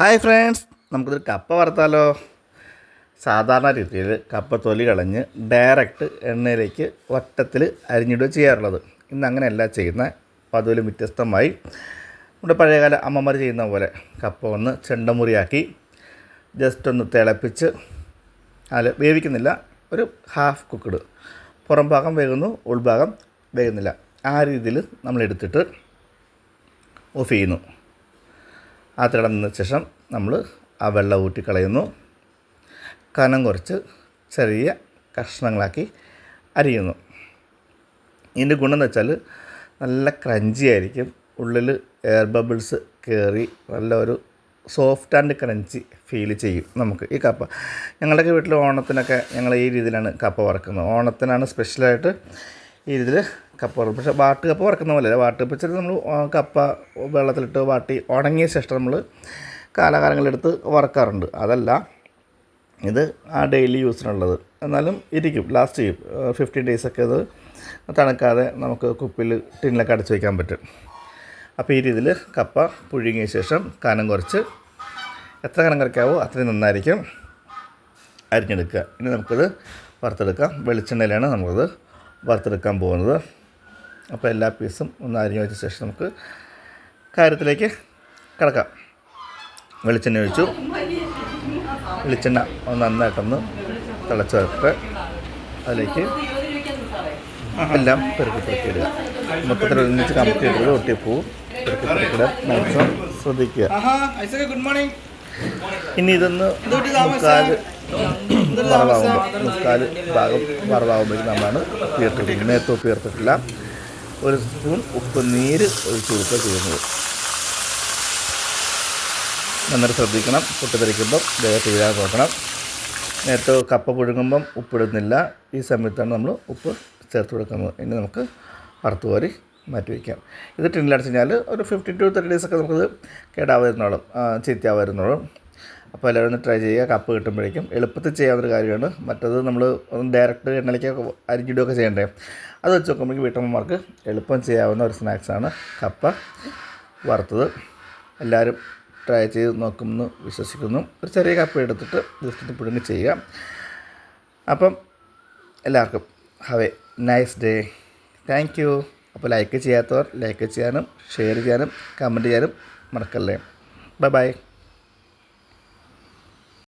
Hi friends നമുക്കിതൊരു കപ്പ വറുത്താലോ? സാധാരണ രീതിയിൽ കപ്പ തൊലി കളഞ്ഞ് ഡയറക്റ്റ് എണ്ണയിലേക്ക് വട്ടത്തിൽ അരിഞ്ഞിടുക ചെയ്യാറുള്ളത്. ഇന്ന് അങ്ങനെയല്ല ചെയ്യുന്നത്. അപ്പോൾ അതുപോലെ വ്യത്യസ്തമായി നമ്മുടെ പഴയകാല അമ്മമാർ ചെയ്യുന്ന പോലെ കപ്പ ഒന്ന് ചെണ്ടമുറിയാക്കി ജസ്റ്റ് ഒന്ന് തിളപ്പിച്ച് അതിൽ വേവിക്കുന്നില്ല. ഒരു ഹാഫ് കുക്ക്ഡ് പുറം ഭാഗം വേകുന്നു ഉൾഭാഗം വേകുന്നില്ല. ആ രീതിയിൽ നമ്മൾ എടുത്തിട്ട് ഓഫ് ചെയ്യുന്നു. ആ തിളന്നതിന് ശേഷം നമ്മൾ ആ വെള്ളം ഊറ്റി കളയുന്നു. കനം കുറച്ച് ചെറിയ കഷ്ണങ്ങളാക്കി അരിയുന്നു. ഇതിന്റെ ഗുണം എന്ന് വെച്ചാൽ നല്ല ക്രഞ്ചി ആയിരിക്കും. ഉള്ളിൽ എയർ ബബിൾസ് കയറി നല്ല ഒരു സോഫ്റ്റ് ആൻഡ് ക്രഞ്ചി ഫീൽ ചെയ്യും നമുക്ക് ഈ കപ്പ. ഞങ്ങളുടെയൊക്കെ വീട്ടിൽ ഓണത്തിനൊക്കെ ഞങ്ങൾ ഈ രീതിയിലാണ് കപ്പ വറക്കുന്നത്. ഓണത്തിനാണ് സ്പെഷ്യലായിട്ട് ഈ രീതിയിൽ കപ്പ പക്ഷേ വാട്ട് കപ്പ വറക്കുന്ന പോലെ വാട്ട് വെച്ചിട്ട് നമ്മൾ കപ്പ വെള്ളത്തിലിട്ട് വാട്ടി ഉണങ്ങിയ ശേഷം നമ്മൾ കാലാകാലങ്ങളെടുത്ത് വറക്കാറുണ്ട്. അതല്ല ഇത് ആ ഡെയിലി യൂസിനുള്ളത്. എന്നാലും ഇരിക്കും ലാസ്റ്റ് ചെയ്യും. ഫിഫ്റ്റീൻ ഡേയ്സൊക്കെ അത് തണുക്കാതെ നമുക്ക് കുപ്പിൽ ടിന്നിലൊക്കെ അടച്ചു വയ്ക്കാൻ പറ്റും. അപ്പോൾ ഈ രീതിയിൽ കപ്പ പുഴുങ്ങിയ ശേഷം കനം കുറച്ച് എത്ര കനം കുറയ്ക്കാവോ അത്രയും നന്നായിരിക്കും അരിഞ്ഞെടുക്കുക. ഇനി നമുക്കത് വറുത്തെടുക്കാം. വെളിച്ചെണ്ണയിലാണ് നമ്മളത് വറുത്തെടുക്കാൻ പോകുന്നത്. അപ്പോൾ എല്ലാ പീസും ഒന്ന് അരിഞ്ഞു വെച്ച ശേഷം നമുക്ക് കാര്യത്തിലേക്ക് കിടക്കാം. വെളിച്ചെണ്ണ ഒഴിച്ചു. വെളിച്ചെണ്ണ ഒന്ന് നന്നായിട്ടൊന്ന് തിളച്ച് വരട്ടെ. അതിലേക്ക് എല്ലാം പെരുക്കി പെറുക്കി ഇടുക മൊത്തത്തിൽ ഒരുമിച്ച് കമ്പത്തി ഇടുക. ഒട്ടിപ്പോവും പെറുക്കി പെറുക്കിടുക മാക്സിമം ശ്രദ്ധിക്കുക. ഇനി ഇതൊന്ന് മുക്കാൽ വറവാകുമ്പോൾ മുക്കാൽ ഭാഗം വറവാകുമ്പോഴേക്കും നമ്മളാണ് ഉയർത്തിട്ടിരിക്കുന്നത് നേരത്തെ തീർത്തിട്ടില്ല ഒരു സ്പൂൺ ഉപ്പ് നീര് ഒഴിച്ച് കൊടുക്കുക ചെയ്യുന്നത്. നന്നായിട്ട് ശ്രദ്ധിക്കണം. പൊട്ടിത്തെറിക്കുമ്പം വേഗം വീഴാൻ നോക്കണം. നേരത്തെ കപ്പ പുഴുങ്ങുമ്പം ഉപ്പിടുന്നില്ല ഈ സമയത്താണ് നമ്മൾ ഉപ്പ് ചേർത്ത് കൊടുക്കുന്നത്. ഇനി നമുക്ക് വറുത്ത് കോരി മാറ്റി വയ്ക്കാം. ഇത് ടിന്നിലടച്ച് കഴിഞ്ഞാൽ ഒരു ഫിഫ്റ്റീൻ ടു തേർട്ടി ഡേയ്സൊക്കെ നമുക്കത് കേടാവുന്നോളും ചീത്തയാവുന്നോളും അപ്പോൾ എല്ലാവരും ഒന്ന് ട്രൈ ചെയ്യുക. കപ്പ് കിട്ടുമ്പോഴേക്കും എളുപ്പത്തിൽ ചെയ്യാവുന്നൊരു കാര്യമാണ്. മറ്റത് നമ്മൾ ഒന്ന് ഡയറക്റ്റ് എണ്ണയിലേക്ക് അരിഞ്ഞിടുകയൊക്കെ ചെയ്യണ്ടേ. അത് വെച്ച് നോക്കുമ്പോഴേക്കും വീട്ടമ്മമാർക്ക് എളുപ്പം ചെയ്യാവുന്ന ഒരു സ്നാക്സാണ് കപ്പ വറുത്തത്. എല്ലാവരും ട്രൈ ചെയ്ത് നോക്കുമെന്ന് വിശ്വസിക്കുന്നു. ഒരു ചെറിയ കപ്പ് എടുത്തിട്ട് ജസ്റ്റ് പുഴുങ്ങി ചെയ്യുക. അപ്പം എല്ലാവർക്കും have a nice day thank you അപ്പോൾ ലൈക്ക് ചെയ്യാത്തവർ ലൈക്ക് ചെയ്യാനും ഷെയർ ചെയ്യാനും കമന്റ് ചെയ്യാനും മറക്കല്ലേ. Bye bye